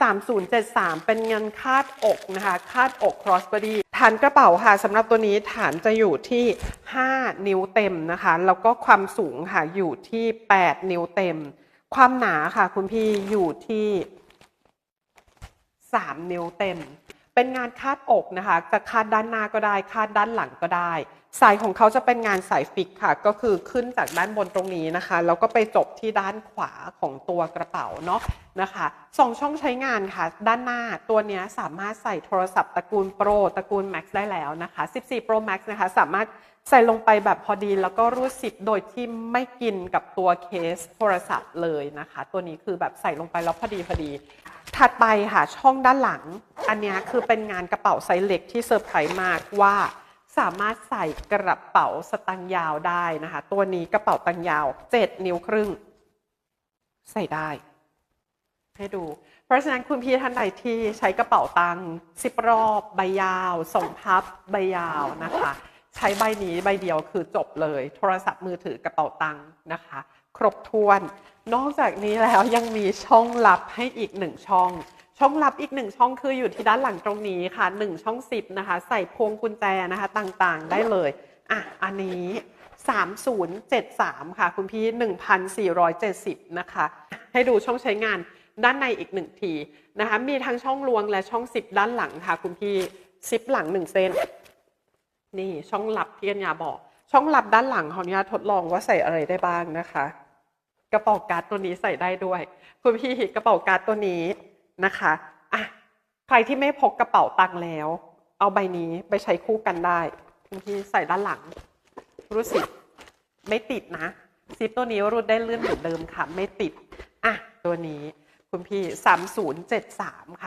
3073 เป็นเงินคาดอกนะคะคาดอก crossbody ฐานกระเป๋าค่ะสำหรับตัวนี้ฐานจะอยู่ที่ 5 นิ้วเต็มนะคะ แล้วก็ความสูงค่ะอยู่ที่ 8 นิ้วเต็ม ความหนาค่ะคุณพี่อยู่ที่ 3 นิ้วเต็ม เป็นงานคาดอกนะคะจะคาดด้านหน้าก็ได้คาดด้านหลังก็ได้ สายของเขาจะเป็นงานสายฟิกค่ะ ก็คือขึ้นจากด้านบนตรงนี้นะคะแล้วก็ไปจบที่ด้านขวาของตัวกระเป๋าเนาะนะคะสองช่องใช้งานค่ะ ด้านหน้าตัวนี้สามารถใส่โทรศัพท์ตระกูล Pro ตระกูล Max ได้แล้วนะคะ 14 Pro Max นะคะ สามารถใส่ลงไปแบบพอดี แล้วก็รูดซิปโดยที่ไม่กินกับตัวเคสโทรศัพท์เลยนะคะ ตัวนี้คือแบบใส่ลงไปแล้วพอดีพอดี ถัดไปค่ะช่องด้านหลัง อันนี้คือเป็นงานกระเป๋าไซส์เล็กที่เซอร์ไพรส์มากว่าสามารถใส่กระเป๋าสตังค์ยาวได้นะคะ ตัวนี้กระเป๋าตังค์ยาว 7 นิ้วครึ่ง ใส่ได้ ให้ดู เพราะฉะนั้นคุณพี่ท่านใดที่ใช้กระเป๋าตังค์สิบรอบใบยาวส่งพับใบยาวนะคะ ใช้ใบนี้ใบเดียวคือจบเลย โทรศัพท์มือถือกระเป๋าตังค์นะคะ ครบถ้วน นอกจากนี้แล้วยังมีช่องลับให้อีกหนึ่งช่อง ช่องลับอีกหนึ่งช่องคืออยู่ที่ด้านหลังตรงนี้ค่ะหนึ่งช่องสิบนะคะ ใส่พวงกุญแจนะคะต่างๆ ได้เลยอะอันนี้ 3073 ค่ะ คุณพี่ 1470 นะคะ ให้ดูช่องใช้งานด้านในอีกหนึ่งทีนะคะ มีทั้งช่องลวงและช่องซิปด้านหลังค่ะ คุณพี่ซิปหลังหนึ่งเส้น นี่ช่องลับที่กัญญาบอก ช่องลับด้านหลังของญาทดลองว่าใส่อะไรได้บ้างนะคะ กระเป๋าการ์ดตัวนี้ใส่ได้ด้วย คุณพี่กระเป๋าการ์ดตัวนี้ นะคะอะใครที่ไม่พกกระเป๋าตังค์แล้ว เอาใบนี้ไปใช้คู่กันได้คุณพี่ใส่ด้านหลัง รู้สิไม่ติดนะซิปตัวนี้รูดได้เลื่อนเหมือนเดิมค่ะ ไม่ติด อะ ตัวนี้คุณพี่ 3073 ค่ะ